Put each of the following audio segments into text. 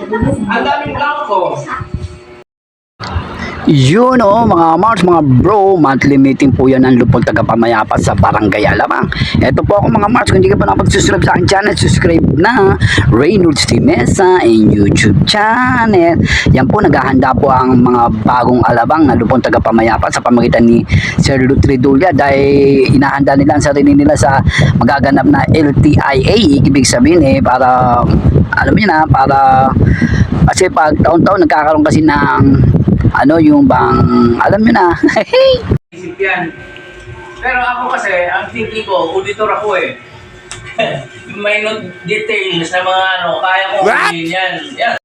Ang daming blanco. Yun o, mga Mars, mga bro, monthly meeting po yan ng Lupon Tagapamayapa sa Barangay Alamang. Ito po ako mga Mars, kung hindi ka pa nakapag-subscribe sa aking channel, subscribe na Reynolds T. Mesa in YouTube channel. Yan po, naghahanda po ang mga bagong alabang na Lupon Tagapamayapa sa pamagitan ni Sir Lutridulia dahil inahanda nila ang sarili nila sa magaganap na LTIA. Ibig sabihin eh, para, alam niyo na, para kasi pag taon-taon nagkakaroon kasi ng ano yung bang alam niyo na Isip yan. Pero ako kasi, ang thinking ko, auditor ako eh. Minute details na mga ano, kaya sabihin yan. Yan.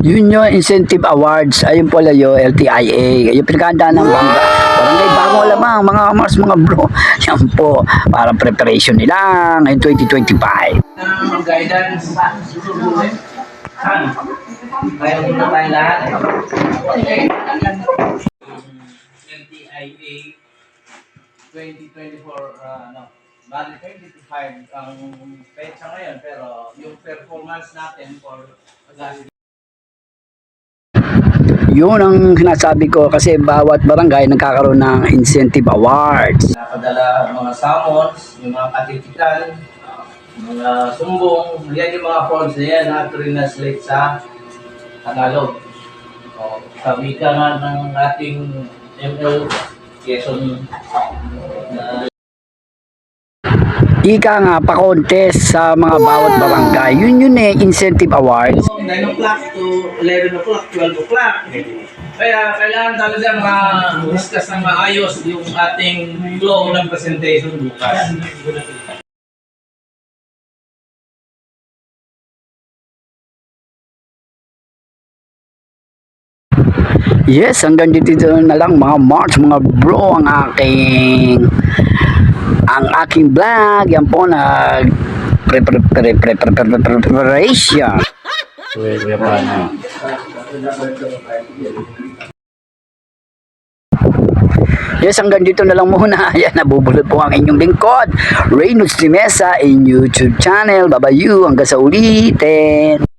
Yun yung incentive awards ayun pala yung LTIA yung pinaganda ng bangga barangay bagong lamang mga mars mga bro yan po para preparation nila ngayong 2025 Ng guidance sa susunod. Saan? Kaya mo na tayo lahat. LTIA 2024, uh, ano, bali 2025 ang petsa ngayon, pero yung performance natin for August yun ang sinasabi ko kasi bawat barangay nagkakaroon ng incentive awards Napadala mga summons, yung mga katitikan, mga sumbong, yan yung mga forms na yan na translate sa Tagalog. O, sabi ka nga ng ating ML Quezon na ika nga pa-contest sa mga bawat barangay yun yun eh incentive awards 9 o'clock to 11 o'clock, 12 o'clock. Kaya kailangan talaga ma-discuss ng maayos yung ating flow ng presentation bukas. Yes, hanggang dito na lang mga March, mga bro, ang aking ang aking vlog. Yan po nag preparation. Yes, hanggang dito na lang muna. Ayan, nabubulot po ang inyong lingkod. Reynolds Dimesa in YouTube channel. Bye-bye you. Hanggang sa ulitin.